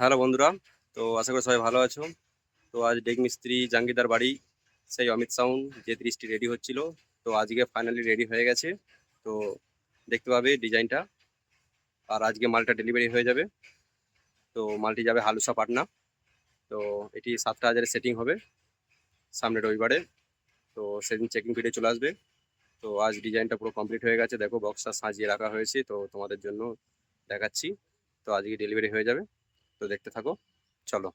Hello বন্ধুরা, তো আশা করি সবাই ভালো আছো। তো আজ ডেক মিস্ত্রি জাঙ্গিদার বাড়ি, সেই অমিত সাউন্ড, যে ত্রিশটি রেডি হচ্ছিল। তো আজকে ফাইনালি রেডি হয়ে গেছে। তো দেখতে পাবে ডিজাইনটা। আর আজকে মালটা ডেলিভারি হয়ে যাবে। তো মালটি যাবে হালুসা পাটনা। তো এটি সাতটা হাজারের সেটিং হবে সামনে রবিবারে। তো সেদিন চেকিং পিরিয়ড চলে আসবে। তো আজ ডিজাইনটা পুরো কমপ্লিট হয়ে গেছে। দেখো বক্সটা সাজিয়ে রাখা হয়েছে। তো তোমাদের জন্য দেখাচ্ছি। তো আজকে ডেলিভারি হয়ে যাবে। তো দেখতে থাকো। চলো।